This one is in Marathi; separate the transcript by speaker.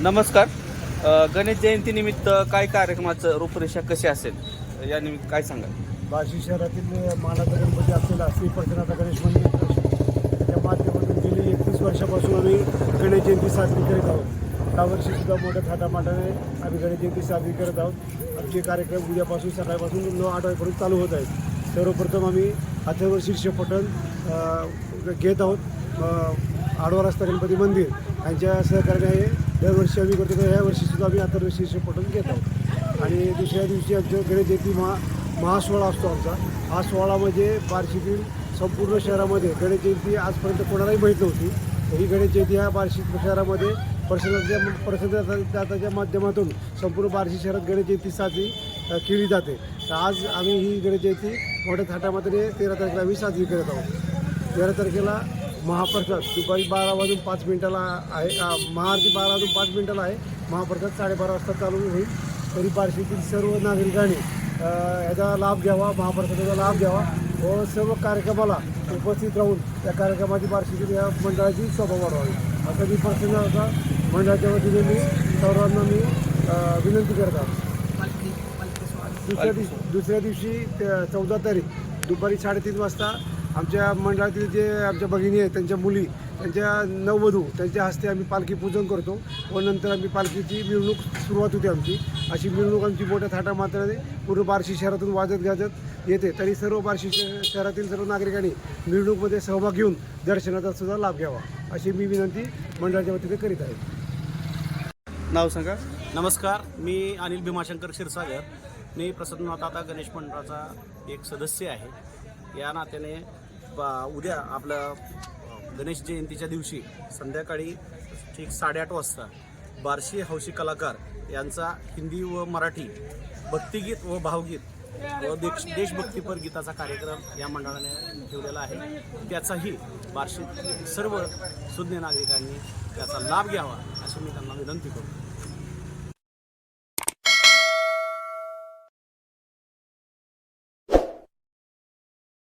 Speaker 1: नमस्कार. गणेश जयंतीनिमित्त काय कार्यक्रमाचं रूपरेषा कशी असेल? या निमित्त काय सांगाल?
Speaker 2: बार्शी शहरातील मानाचा गणपती असलेला श्री पंचनाथा गणेश मंदिर. त्या माध्यमातून गेली एकतीस वर्षापासून आम्ही गणेश जयंती साजरी करीत आहोत. यावर्षी सुद्धा मोठ्या थाटामाटाने आम्ही गणेश जयंती साजरी करत आहोत. आमचे कार्यक्रम उद्यापासून सकाळपासून नऊ आठ वाजेपर्यंत चालू होत आहेत. सर्वप्रथम आम्ही अथर्व शीर्ष पठण घेत आहोत. आडवा रस्ता गणपती मंदिर यांच्या सहकार्याने हे दरवर्षी आम्ही करतो. तर यावर्षीसुद्धा आम्ही अथर्व पटवून घेत आहोत. आणि दुसऱ्या दिवशी आमच्या गणेश जयंती महा महासोहळा असतो आमचा. हा सोहळा म्हणजे बार्शीतील संपूर्ण शहरामध्ये गणेश जयंती आजपर्यंत कोणालाही माहीत नव्हती. ही गणेश जयंती ह्या बार्शी शहरामध्ये प्रसन्नाच्या प्रसिद्धाच्या माध्यमातून संपूर्ण बार्शी शहरात गणेश जयंती साजरी केली जाते. तर आज आम्ही ही गणेश जयंती मोठ्या थाटामध्ये तेरा तारखेला आम्ही साजरी करत आहोत. तेरा तारखेला महाप्रसाद दुपारी बारा वाजून पाच मिनिटाला आहे महाआरती बारा वाजून पाच मिनिटाला आहे. महाप्रसाद साडेबारा वाजता चालू होईल. तरी बार्शीतील सर्व नागरिकांनी याचा लाभ घ्यावा महाप्रसादाचा लाभ घ्यावा व सर्व कार्यक्रमाला उपस्थित राहून त्या कार्यक्रमाची बार्शीतील या मंडळाची शोभा वाढवावी. असा मी प्रसन्न मंडळाच्या वतीने मी सर्वांना मी विनंती करत. दुसऱ्या दिवशी दुसऱ्या दिवशी चौदा तारीख दुपारी साडेतीन वाजता आमच्या मंडळातील जे आमच्या भगिनी आहेत त्यांच्या मुली त्यांच्या नववधू त्यांच्या हस्ते आम्ही पालखी पूजन करतो व नंतर आम्ही पालखीची मिरवणूक सुरुवात होते आमची. अशी मिरवणूक आमची मोठ्या थाटामात्राने पूर्ण बार्शी शहरातून वाजत गाजत येते. तरी सर्व बार्शी श- शहरातील सर्व नागरिकांनी मिरवणूकमध्ये सहभाग घेऊन दर्शनाचा सुद्धा लाभ घ्यावा अशी मी विनंती मंडळाच्या वतीने करीत आहे.
Speaker 1: नाव सांगा.
Speaker 3: नमस्कार मी अनिल भीमाशंकर क्षीरसागर. मी प्रसन्ननाथ आता गणेश मंडळाचा एक सदस्य आहे. या नात्याने उद्या आपलं गणेश जयंतीच्या दिवशी संध्याकाळी ठीक साडेआठ वाजता बार्शी हौशी कलाकार यांचा हिंदी व मराठी भक्तिगीत व भावगीत व देश देशभक्तीपर गीताचा कार्यक्रम या मंडळाने ठेवलेला आहे. त्याचाही बार्शी सर्व सुज्ञ नागरिकांनी त्याचा लाभ घ्यावा अशी मी त्यांना विनंती करतो.